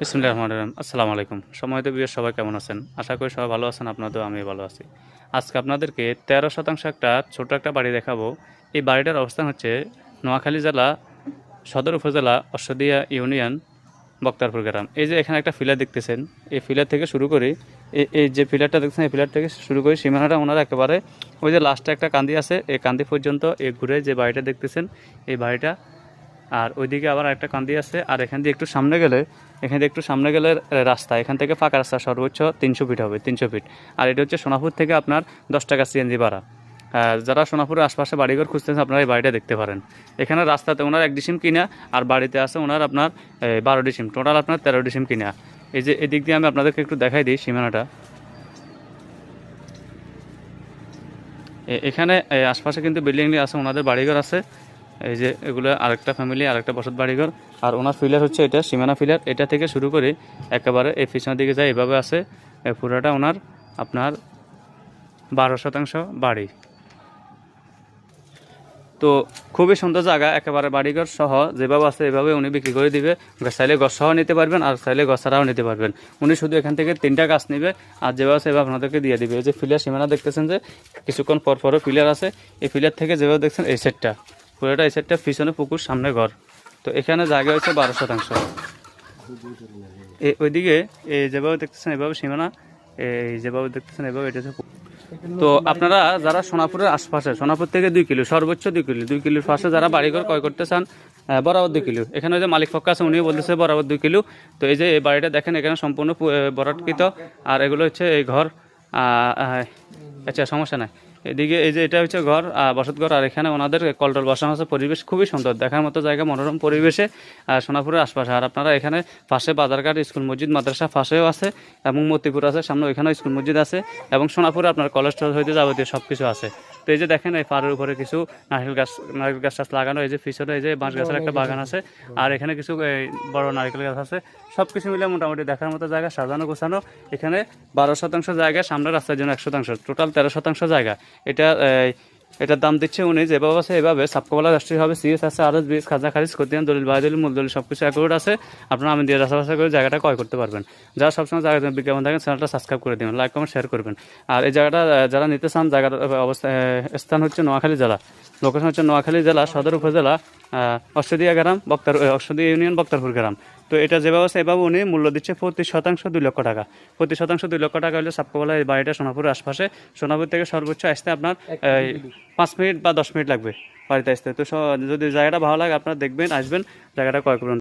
বিসমুল্লাহ রহমান রহিম। আসসালামু আলাইকুম। সময়ত বিয়ের সবাই কেমন আছেন? আশা করি সবাই ভালো আছেন, আপনাদেরও আমি ভালো আছি। আজকে আপনাদেরকে তেরো শতাংশ একটা ছোট একটা বাড়ি দেখাবো। এই বাড়িটার অবস্থান হচ্ছে নোয়াখালী জেলা সদর উপজেলা অশ্বদিয়া ইউনিয়ন বক্তারপুর গ্রাম। এই যে এখানে একটা ফিলার দেখতেছেন, এই ফিলার থেকে শুরু করে এই এই যে ফিলারটা দেখছেন এই ফিলার থেকে শুরু করে সীমানাটা ওনারা একেবারে ওই যে লাস্টে একটা কান্দি আছে, এই কান্দি পর্যন্ত এই ঘুরে যে বাড়িটা দেখতেছেন, এই বাড়িটা। আর ওইদিকে আবার একটা কান্দি আছে, আর এখান দিয়ে একটু সামনে গেলে এখান একটু সামনে গেলে রাস্তা, এখান থেকে ফাঁকা রাস্তা সর্বোচ্চ তিনশো ফিট হবে, তিনশো ফিট। আর এটা হচ্ছে সোনাপুর থেকে আপনার দশ টাকা সিএনজি ভাড়া। যারা সোনাপুরের আশপাশে বাড়িঘর খুঁজতেছেন, আপনারা এই বাড়িটা দেখতে পারেন। এখানে রাস্তাতে ওনার এক ডিসিম কিনা, আর বাড়িতে আছে ওনার আপনার বারো ডিসিম। টোটাল আপনার তেরো ডিসিম কিনা। এই যে এদিক দিয়ে আমি আপনাদেরকে একটু দেখাই দিই সীমানাটা। এখানে আশপাশে কিন্তু বিল্ডিং আছে, ওনাদের বাড়িঘর আছে। এই যে এগুলো আরেকটা ফ্যামিলি আরেকটা বসত বাড়িঘর। আর ওনার ফিলার হচ্ছে এটা, সীমানা ফিলার এটা থেকে শুরু করে একেবারে এই পিছনের দিকে যায় এভাবে আছে পুরোটা ওনার আপনার বারো শতাংশ বাড়ি। তো খুবই সুন্দর জায়গা, একেবারে বাড়িঘর সহ যেভাবে আছে এভাবে উনি বিক্রি করে দিবে। চাইলে গছ সহ নিতে পারবেন আর চাইলে গছ ছাড়াও নিতে পারবেন। উনি শুধু এখান থেকে তিনটা গাছ নেবে আর যেভাবে আছে এভাবে আপনাদেরকে দিয়ে দিবে। এই যে ফিলার সীমানা দেখতেছেন যে কিছুক্ষণ পর পরও ফিলার আছে। এই ফিলার থেকে যেভাবে দেখছেন এই সেটটা পুরোটা এই সেটটা পিছনে পুকুর, সামনে ঘর। তো এখানে জায়গা হচ্ছে বারো শতাংশ। ওইদিকে এই যেভাবে দেখতেছেন এভাবে সীমানা এই যেভাবে দেখতেছেন এভাবে এটা হচ্ছে তো আপনারা যারা সোনাপুরের আশপাশে, সোনাপুর থেকে দুই কিলো, সর্বোচ্চ দুই কিলো, দুই কিলোর পাশে যারা বাড়িঘর ক্রয় করতে চান বরাবর দুই কিলো। এখানে ওই যে মালিক ফক্কা আছে, উনিও বলতেছে বরাবর দুই কিলো। তো এই যে এই বাড়িটা দেখেন, এখানে সম্পূর্ণ বরাটকৃত। আর এগুলো হচ্ছে এই ঘর। আচ্ছা সমস্যা নাই। এদিকে এই যে এটা হচ্ছে ঘর বসত ঘর, আর এখানে ওনাদের কলটল বসানো আছে। পরিবেশ খুবই সুন্দর, দেখার মতো জায়গা, মনোরম পরিবেশে আর সোনাপুরের আশপাশে। আর আপনারা এখানে পাশে বাজারঘাট, স্কুল মসজিদ, মাদ্রাসা পাশেও আছে এবং মতিপুর আছে, সামনে ওইখানেও স্কুল মসজিদ আছে এবং সোনাপুরে আপনার কলেজ হইতে যাবতীয় সব কিছু আছে। তো এই যে দেখেন, এই পাড়ের উপরে কিছু নারকেল গাছ নারকেল গাছ টাছ লাগানো, এই যে পিছনে এই যে বাঁশ গাছের একটা বাগান আছে। আর এখানে কিছু বড় নারকেল গাছ আছে। সব কিছু মিলে মোটামুটি দেখার মতো জায়গা, সাজানো, গোছানো। এখানে বারো শতাংশ জায়গা, সামনে রাস্তার জন্য এক শতাংশ, টোটাল তেরো শতাংশ জায়গা। এটা এটার দাম দিচ্ছে উনি যেভাবে আছে এভাবে। সাপকোলা রাষ্ট্রীয় হবে সিএস আছে আর বিএস খাজা খারিজ, খতিয়ান, দলিল, বায়দলিল মূল দলিল সব কিছু অ্যাকোর্ড আছে। আপনারা আমি দিয়ে রাস্তা করে জায়গাটা ক্রয় করতে পারবেন। যারা সবসময় জায়গা বিজ্ঞাপন থাকেন চ্যানেলটা সাবস্ক্রাইব করে দেবেন লাইক কমেন্ট শেয়ার করবেন। আর এই জায়গাটা যারা নিতে চান জায়গার অবস্থা স্থান হচ্ছে নোয়াখালী জেলা। লোকেশন হচ্ছে নোয়াখালী জেলা, সদর উপজেলা অশ্বদিয়া গ্রাম বক্তার অশ্বদিয়া ইউনিয়ন বক্তারপুর গ্রাম। তো এটা যেভাবে আছে এভাবে উনি মূল্য দিচ্ছে প্রতি শতাংশ দুই লক্ষ টাকা। প্রতি শতাংশ দুই লক্ষ টাকা হলে সাপকোলা এই বাড়িটা সোনাপুরের আশপাশে। সোনাপুর থেকে সর্বোচ্চ আসতে আপনার পাঁচ মিনিট বা দশ মিনিট লাগবে বাড়িতে আসতে। তো যদি জায়গাটা ভালো লাগে আপনারা দেখবেন আসবেন। জায়গাটা ক্রয় করবেন